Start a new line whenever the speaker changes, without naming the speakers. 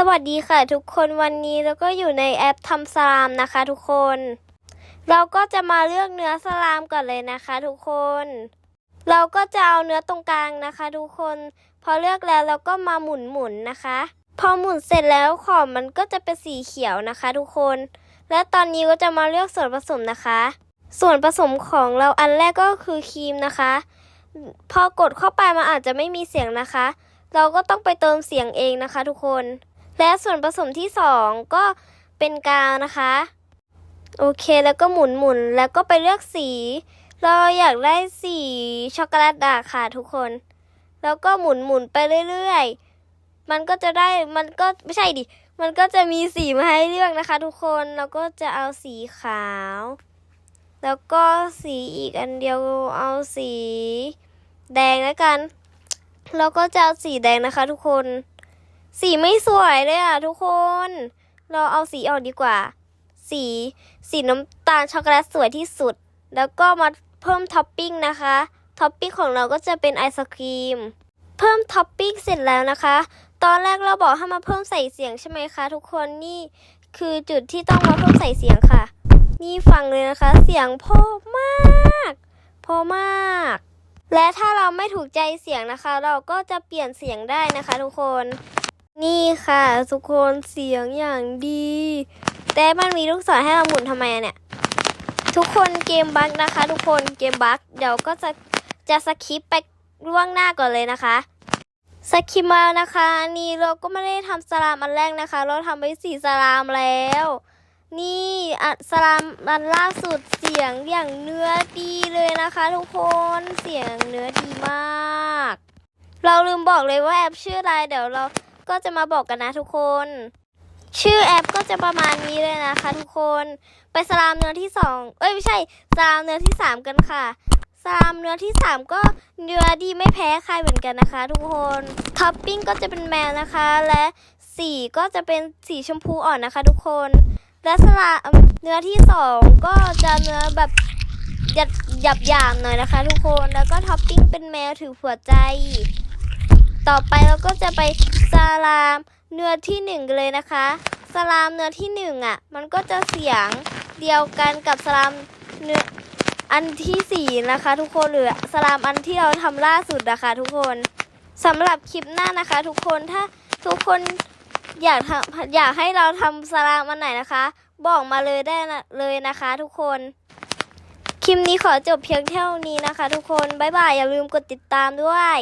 สวัสดีค่ะทุกคนวันนี้เราก็อยู่ในแอปทำสลามนะคะทุกคน เราก็จะมาเลือกเนื้อสลามก่อนเลยนะคะทุกคน เราก็จะเอาเนื้อตรงกลางนะคะ ทุกคน พอเลือกแล้วเราก็มาหมุนหมุนนะคะ พอหมุนเสร็จแล้วขอบมันก็จะเป็นสีเขียวนะคะ ทุกคน และตอนนี้ก็จะมาเลือกส่วนผสมนะคะ ส่วนผสมของเราอันแรกก็คือครีมนะคะ พอกดเข้าไปมันอาจจะไม่มีเสียงนะคะ เราก็ต้องไปเติมเสียงเองนะคะ ทุกคน และส่วนผสมที่สองก็เป็นกาวนะคะ โอเคแล้วก็หมุนหมุนแล้วก็ไปเลือกสี เราอยากได้สีช็อกโกแลตดาค่ะทุกคน แล้วก็หมุนหมุนไปเรื่อยๆ มันก็จะได้มันก็ไม่ใช่ดิ มันก็จะมีสีมาให้เลือกนะคะ ทุกคนเราก็จะเอาสีขาว แล้วก็สีอีกอันเดียวเอาสี แดงแล้วกันแล้วก็จะเอาสีแดงนะคะ ทุกคน สีไม่สวยเลยอะทุกคน เราเอาสีออกดีกว่า สีสีน้ำตาลช็อกโกแลตสวยที่สุด แล้วก็มาเพิ่มท็อปปิ้งนะคะ ท็อปปิ้งของเราก็จะเป็นไอศครีม เพิ่มท็อปปิ้งเสร็จแล้วนะคะ ตอนแรกเราบอกให้มาเพิ่มใส่เสียงใช่ไหมคะ ทุกคนนี่คือจุดที่ต้องมาเพิ่มใส่เสียงค่ะ นี่ฟังเลยนะคะ เสียงพราะมากพราะมาก และถ้าเราไม่ถูกใจเสียงนะคะ เราก็จะเปลี่ยนเสียงได้นะคะ ทุกคน นี่ค่ะ ทุกคนเสียงอย่างดี แต่มันมีลูกศรให้เราหมุนทำไมเนี่ย ทุกคนเกมบั๊กนะคะ ทุกคนเกมบั๊กเดี๋ยวก็จะจะสคิปไปล่วงหน้าก่อนเลยนะคะสคิปมาแล้วนะคะ นี่เราก็ไม่ได้ทำสลามอันแรกนะคะ เราทำไปสี่สลามแล้ว นี่อัสลามอันล่าสุดเสียงอย่างเนื้อดีเลยนะคะ ทุกคนเสียงเนื้อดีมาก เราลืมบอกเลยว่าแอปชื่ออะไรเดี๋ยวเรา ก็จะมาบอกกันนะทุกคน ชื่อแอปก็จะประมาณนี้เลยนะคะทุกคน ไปสลามเนื้อที่สองเอ้ยไม่ใช่สลามเนื้อที่สามกันค่ะสลามเนื้อที่สามก็เนื้อดีไม่แพ้ใครเหมือนกันนะคะ ทุกคนท็อปปิ้งก็จะเป็นแมวนะคะ และสีก็จะเป็นสีชมพูอ่อนนะคะ ทุกคนและสลามเนื้อที่สองก็จะเนื้อแบบหยับหยับหยามหน่อยนะคะ ทุกคนแล้วก็ท็อปปิ้งเป็นแมวถือหัวใจ ต่อไปเราก็จะไปสลามเนื้อที่หนึ่งกันเลยนะคะ สลามเนื้อที่หนึ่งอะ มันก็จะเสียงเดียวกันกับสลามเนื้ออันที่สี่นะคะ ทุกคนหรือสลามอันที่เราทำล่าสุดนะคะ ทุกคนสำหรับคลิปหน้านะคะ ทุกคนถ้าทุกคนอยากทำอยากให้เราทำสลามอันไหนนะคะ บอกมาเลยได้เลยนะคะ ทุกคนคลิปนี้ขอจบเพียงเท่านี้นะคะ ทุกคน บ๊ายบาย อย่าลืมกดติดตามด้วย